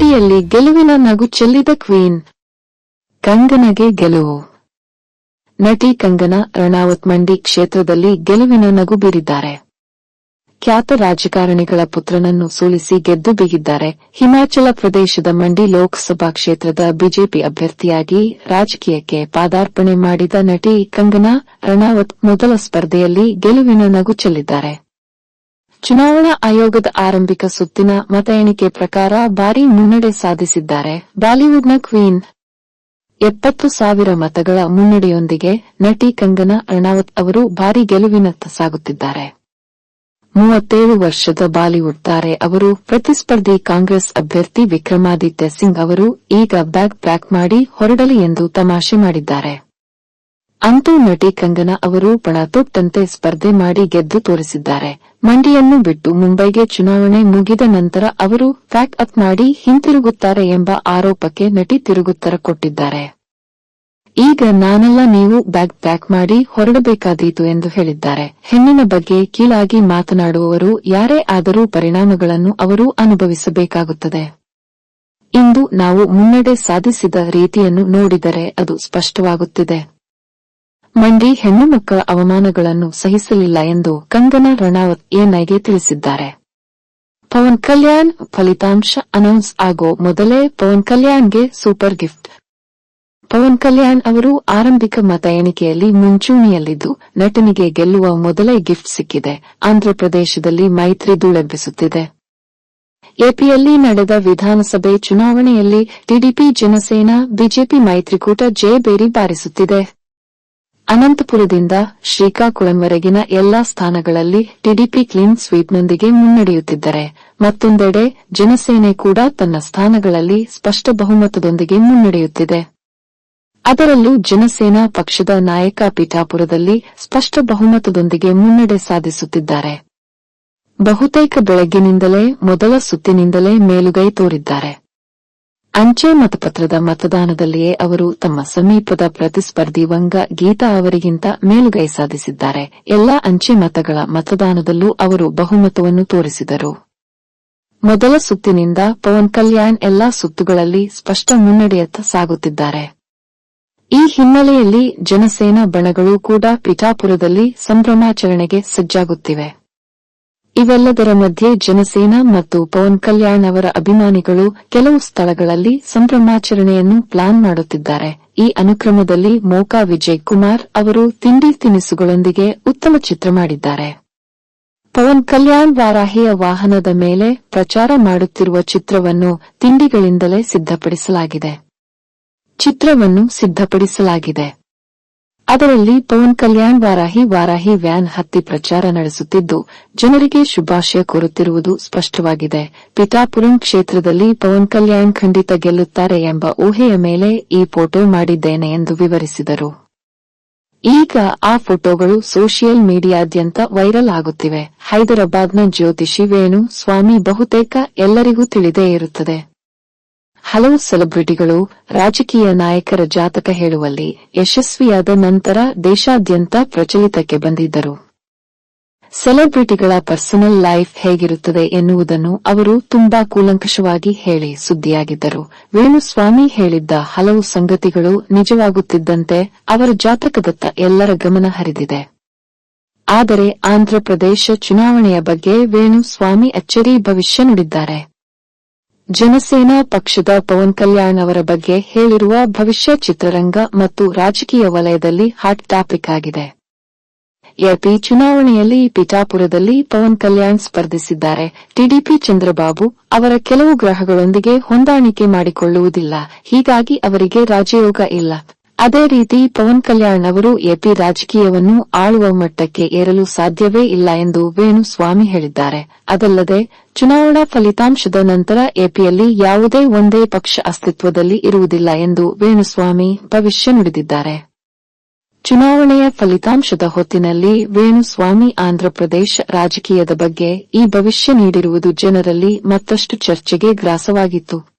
ಮಂಡಿಯಲ್ಲಿ ಗೆಲುವಿನ ನಗು ಚೆಲ್ಲಿದ ಕ್ವೀನ್. ಕಂಗನಗೆ ಗೆಲುವು. ನಟಿ ಕಂಗನಾ ರಣಾವತ್ ಮಂಡಿ ಕ್ಷೇತ್ರದಲ್ಲಿ ಗೆಲುವಿನ ನಗು ಬೀರಿದ್ದಾರೆ. ಖ್ಯಾತ ರಾಜಕಾರಣಿಗಳ ಪುತ್ರನನ್ನು ಸೋಲಿಸಿ ಗೆದ್ದು ಬಿಗಿದ್ದಾರೆ. ಹಿಮಾಚಲ ಪ್ರದೇಶದ ಮಂಡಿ ಲೋಕಸಭಾ ಕ್ಷೇತ್ರದ ಬಿಜೆಪಿ ಅಭ್ಯರ್ಥಿಯಾಗಿ ರಾಜಕೀಯಕ್ಕೆ ಪಾದಾರ್ಪಣೆ ಮಾಡಿದ ನಟಿ ಕಂಗನಾ ರಣಾವತ್ ಮೊದಲ ಸ್ಪರ್ಧೆಯಲ್ಲಿ ಗೆಲುವಿನ ನಗು ಚೆಲ್ಲಿದ್ದಾರೆ. ಚುನಾವಣಾ ಆಯೋಗದ ಆರಂಭಿಕ ಸುತ್ತಿನ ಮತ ಎಣಿಕೆ ಪ್ರಕಾರ ಭಾರೀ ಮುನ್ನಡೆ ಸಾಧಿಸಿದ್ದಾರೆ. ಬಾಲಿವುಡ್ನ ಕ್ವೀನ್. ಎಪ್ಪತ್ತು ಸಾವಿರ ಮತಗಳ ಮುನ್ನಡೆಯೊಂದಿಗೆ ನಟಿ ಕಂಗನಾ ರಣಾವತ್ ಅವರು ಭಾರೀ ಗೆಲುವಿನತ್ತ ಸಾಗುತ್ತಿದ್ದಾರೆ. ಮೂವತ್ತೇಳು ವರ್ಷದ ಬಾಲಿವುಡ್ ತಾರೆ ಅವರು ಪ್ರತಿಸ್ಪರ್ಧಿ ಕಾಂಗ್ರೆಸ್ ಅಭ್ಯರ್ಥಿ ವಿಕ್ರಮಾದಿತ್ಯ ಸಿಂಗ್ ಅವರು ಈಗ ಬ್ಯಾಗ್ ಪ್ಯಾಕ್ ಮಾಡಿ ಹೊರಡಲಿ ಎಂದು ತಮಾಷೆ ಮಾಡಿದ್ದಾರೆ. ಅಂತೂ ನಟಿ ಕಂಗನಾ ಅವರು ಪಣತೊಟ್ಟಂತೆ ಸ್ಪರ್ಧೆ ಮಾಡಿ ಗೆದ್ದು ತೋರಿಸಿದ್ದಾರೆ. ಮಂಡಿಯನ್ನು ಬಿಟ್ಟು ಮುಂಬೈಗೆ ಚುನಾವಣೆ ಮುಗಿದ ನಂತರ ಅವರು ಪ್ಯಾಕ್ ಅಪ್ ಮಾಡಿ ಹಿಂತಿರುಗುತ್ತಾರೆ ಎಂಬ ಆರೋಪಕ್ಕೆ ನಟಿ ತಿರುಗುತ್ತರ ಕೊಟ್ಟಿದ್ದಾರೆ. ಈಗ ನಾನೆಲ್ಲ, ನೀವು ಬ್ಯಾಗ್ ಪ್ಯಾಕ್ ಮಾಡಿ ಹೊರಡಬೇಕಾದೀತು ಎಂದು ಹೇಳಿದ್ದಾರೆ. ಹೆಣ್ಣಿನ ಬಗ್ಗೆ ಕೀಳಾಗಿ ಮಾತನಾಡುವವರು ಯಾರೇ ಆದರೂ ಪರಿಣಾಮಗಳನ್ನು ಅವರು ಅನುಭವಿಸಬೇಕಾಗುತ್ತದೆ. ಇಂದು ನಾವು ಮುನ್ನಡೆ ಸಾಧಿಸಿದ ರೀತಿಯನ್ನು ನೋಡಿದರೆ ಅದು ಸ್ಪಷ್ಟವಾಗುತ್ತಿದೆ. ಮಂಡಿ ಹೆಣ್ಣು ಮಕ್ಕಳ ಅವಮಾನಗಳನ್ನು ಸಹಿಸಲಿಲ್ಲ ಎಂದು ಕಂಗನಾ ರಣಾವತ್ ಎನ್ಐಗೆ ತಿಳಿಸಿದ್ದಾರೆ. ಪವನ್ ಕಲ್ಯಾಣ್ ಫಲಿತಾಂಶ ಅನೌನ್ಸ್ ಆಗೋ ಮೊದಲೇ ಪವನ್ ಕಲ್ಯಾಣ್ಗೆ ಸೂಪರ್ ಗಿಫ್ಟ್. ಪವನ್ ಕಲ್ಯಾಣ್ ಅವರು ಆರಂಭಿಕ ಮತ ಎಣಿಕೆಯಲ್ಲಿ ಮುಂಚೂಣಿಯಲ್ಲಿದ್ದು ನಟನಿಗೆ ಗೆಲ್ಲುವ ಮೊದಲೇ ಗಿಫ್ಟ್ ಸಿಕ್ಕಿದೆ. ಆಂಧ್ರಪ್ರದೇಶದಲ್ಲಿ ಮೈತ್ರಿ ಧೂಳೆಬ್ಬಿಸುತ್ತಿದೆ ಎಪಿಯಲ್ಲಿ ನಡೆದ ವಿಧಾನಸಭೆ ಚುನಾವಣೆಯಲ್ಲಿ ಟಿಡಿಪಿ, ಜನಸೇನಾ, ಬಿಜೆಪಿ ಮೈತ್ರಿಕೂಟ ಜೇಬೇರಿ ಬಾರಿಸುತ್ತಿದೆ. ಅನಂತಪುರದಿಂದ ಶ್ರೀಕಾಕುಳಂವರೆಗಿನ ಎಲ್ಲಾ ಸ್ಥಾನಗಳಲ್ಲಿ ಟಿಡಿಪಿ ಕ್ಲೀನ್ ಸ್ವೀಪ್ನೊಂದಿಗೆ ಮುನ್ನಡೆಯುತ್ತಿದ್ದರೆ ಮತ್ತೊಂದೆಡೆ ಜನಸೇನೆ ಕೂಡ ತನ್ನ ಸ್ಥಾನಗಳಲ್ಲಿ ಸ್ಪಷ್ಟ ಬಹುಮತದೊಂದಿಗೆ ಮುನ್ನಡೆಯುತ್ತಿದೆ. ಅದರಲ್ಲೂ ಜನಸೇನಾ ಪಕ್ಷದ ನಾಯಕ ಪಿಠಾಪುರದಲ್ಲಿ ಸ್ಪಷ್ಟ ಬಹುಮತದೊಂದಿಗೆ ಮುನ್ನಡೆ ಸಾಧಿಸುತ್ತಿದ್ದಾರೆ. ಬಹುತೇಕ ಬೆಳಗ್ಗಿನಿಂದಲೇ ಮೊದಲ ಸುತ್ತಿನಿಂದಲೇ ಮೇಲುಗೈ ತೋರಿದ್ದಾರೆ. ಅಂಚೆ ಮತಪತ್ರದ ಮತದಾನದಲ್ಲಿಯೇ ಅವರು ತಮ್ಮ ಸಮೀಪದ ಪ್ರತಿಸ್ಪರ್ಧಿ ವಂಗ ಗೀತಾ ಅವರಿಗಿಂತ ಮೇಲುಗೈ ಸಾಧಿಸಿದ್ದಾರೆ. ಎಲ್ಲಾ ಅಂಚೆ ಮತಗಳ ಮತದಾನದಲ್ಲೂ ಅವರು ಬಹುಮತವನ್ನು ತೋರಿಸಿದರು. ಮೊದಲ ಸುತ್ತಿನಿಂದ ಪವನ್ ಕಲ್ಯಾಣ್ ಎಲ್ಲಾ ಸುತ್ತುಗಳಲ್ಲಿ ಸ್ಪಷ್ಟ ಮುನ್ನಡೆಯತ್ತ ಸಾಗುತ್ತಿದ್ದಾರೆ. ಈ ಹಿನ್ನೆಲೆಯಲ್ಲಿ ಜನಸೇನಾ ಬಣಗಳು ಕೂಡ ಪಿಠಾಪುರದಲ್ಲಿ ಸಂಭ್ರಮಾಚರಣೆಗೆ ಸಜ್ಜಾಗುತ್ತಿವೆ. ಇವೆಲ್ಲದರ ಮಧ್ಯೆ ಜನಸೇನಾ ಮತ್ತು ಪವನ್ ಕಲ್ಯಾಣ್ ಅವರ ಅಭಿಮಾನಿಗಳು ಕೆಲವು ಸ್ಥಳಗಳಲ್ಲಿ ಸಂಭ್ರಮಾಚರಣೆಯನ್ನು ಪ್ಲಾನ್ ಮಾಡುತ್ತಿದ್ದಾರೆ. ಈ ಅನುಕ್ರಮದಲ್ಲಿ ಮೋಕಾ ವಿಜಯ್ ಕುಮಾರ್ ಅವರು ತಿಂಡಿ ತಿನಿಸುಗಳೊಂದಿಗೆ ಉತ್ತಮ ಚಿತ್ರ ಮಾಡಿದ್ದಾರೆ. ಪವನ್ ಕಲ್ಯಾಣ್ ವಾರಾಹಿಯ ವಾಹನದ ಮೇಲೆ ಪ್ರಚಾರ ಮಾಡುತ್ತಿರುವ ಚಿತ್ರವನ್ನು ತಿಂಡಿಗಳಿಂದಲೇ ಸಿದ್ಧಪಡಿಸಲಾಗಿದೆ. ಚಿತ್ರವನ್ನು ಸಿದ್ಧಪಡಿಸಲಾಗಿದೆ. ಅದರಲ್ಲಿ ಪವನ್ ಕಲ್ಯಾಣ್ ವಾರಾಹಿ ವಾರಾಹಿ ವ್ಯಾನ್ ಹತ್ತಿ ಪ್ರಚಾರ ನಡೆಸುತ್ತಿದ್ದು, ಜನರಿಗೆ ಶುಭಾಶಯ ಕೋರುತ್ತಿರುವುದು ಸ್ಪಷ್ಟವಾಗಿದೆ. ಪಿತಾಪುರಂ ಕ್ಷೇತ್ರದಲ್ಲಿ ಪವನ್ ಕಲ್ಯಾಣ್ ಖಂಡಿತ ಗೆಲ್ಲುತ್ತಾರೆ ಎಂಬ ಊಹೆಯ ಮೇಲೆ ಈ ಫೋಟೋ ಮಾಡಿದ್ದೇನೆ ಎಂದು ವಿವರಿಸಿದರು. ಈಗ ಆ ಫೋಟೋಗಳು ಸೋಷಿಯಲ್ ಮೀಡಿಯಾದ್ಯಂತ ವೈರಲ್ ಆಗುತ್ತಿವೆ. ಹೈದರಾಬಾದ್ನ ಜ್ಯೋತಿಷಿ ವೇಣು ಸ್ವಾಮಿ ಬಹುತೇಕ ಎಲ್ಲರಿಗೂ ತಿಳಿದೇ ಇರುತ್ತದೆ. ಹಲವು ಸೆಲೆಬ್ರಿಟಿಗಳು ರಾಜಕೀಯ ನಾಯಕರ ಜಾತಕ ಹೇಳುವಲ್ಲಿ ಯಶಸ್ವಿಯಾದ ನಂತರ ದೇಶಾದ್ಯಂತ ಪ್ರಚಲಿತಕ್ಕೆ ಬಂದಿದ್ದರು. ಸೆಲೆಬ್ರಿಟಿಗಳ ಪರ್ಸನಲ್ ಲೈಫ್ ಹೇಗಿರುತ್ತದೆ ಎನ್ನುವುದನ್ನು ಅವರು ತುಂಬಾ ಕೂಲಂಕಷವಾಗಿ ಹೇಳಿ ಸುದ್ದಿಯಾಗಿದ್ದರು. ವೇಣುಸ್ವಾಮಿ ಹೇಳಿದ್ದ ಹಲವು ಸಂಗತಿಗಳು ನಿಜವಾಗುತ್ತಿದ್ದಂತೆ ಅವರ ಜಾತಕದತ್ತ ಎಲ್ಲರ ಗಮನ ಹರಿದಿದೆ. ಆದರೆ ಆಂಧ್ರಪ್ರದೇಶ ಚುನಾವಣೆಯ ಬಗ್ಗೆ ವೇಣುಸ್ವಾಮಿ ಅಚ್ಚರಿ ಭವಿಷ್ಯ ನುಡಿದ್ದಾರೆ. ಜನಸೇನಾ ಪಕ್ಷದ ಪವನ್ ಕಲ್ಯಾಣ್ ಅವರ ಬಗ್ಗೆ ಹೇಳಿರುವ ಭವಿಷ್ಯ ಚಿತ್ರರಂಗ ಮತ್ತು ರಾಜಕೀಯ ವಲಯದಲ್ಲಿ ಹಾಟ್ ಟಾಪಿಕ್ ಆಗಿದೆ. ಎಪಿ ಚುನಾವಣೆಯಲ್ಲಿ ಪಿಠಾಪುರದಲ್ಲಿ ಪವನ್ ಕಲ್ಯಾಣ್ ಸ್ಪರ್ಧಿಸಿದ್ದಾರೆ. ಟಿಡಿಪಿ ಚಂದ್ರಬಾಬು ಅವರ ಕೆಲವು ಗ್ರಹಗಳೊಂದಿಗೆ ಹೊಂದಾಣಿಕೆ ಮಾಡಿಕೊಳ್ಳುವುದಿಲ್ಲ. ಹೀಗಾಗಿ ಅವರಿಗೆ ರಾಜಯೋಗ ಇಲ್ಲ. ಅದೇ ರೀತಿ ಪವನ್ ಕಲ್ಯಾಣ್ ಅವರು ಎಪಿ ರಾಜಕೀಯವನ್ನು ಆಳುವ ಮಟ್ಟಕ್ಕೆ ಏರಲು ಸಾಧ್ಯವೇ ಇಲ್ಲ ಎಂದು ವೇಣುಸ್ವಾಮಿ ಹೇಳಿದ್ದಾರೆ. ಅದಲ್ಲದೆ, ಚುನಾವಣಾ ಫಲಿತಾಂಶದ ನಂತರ ಎಪಿಯಲ್ಲಿ ಯಾವುದೇ ಒಂದೇ ಪಕ್ಷ ಅಸ್ತಿತ್ವದಲ್ಲಿ ಇರುವುದಿಲ್ಲ ಎಂದು ವೇಣುಸ್ವಾಮಿ ಭವಿಷ್ಯ ನುಡಿದಿದ್ದಾರೆ. ಚುನಾವಣೆಯ ಫಲಿತಾಂಶದ ಹೊತ್ತಿನಲ್ಲಿ ವೇಣುಸ್ವಾಮಿ ಆಂಧ್ರಪ್ರದೇಶ ರಾಜಕೀಯದ ಬಗ್ಗೆ ಈ ಭವಿಷ್ಯ ನೀಡಿರುವುದು ಜನರಲ್ಲಿ ಮತ್ತಷ್ಟು ಚರ್ಚೆಗೆ ಗ್ರಾಸವಾಗಿತ್ತು.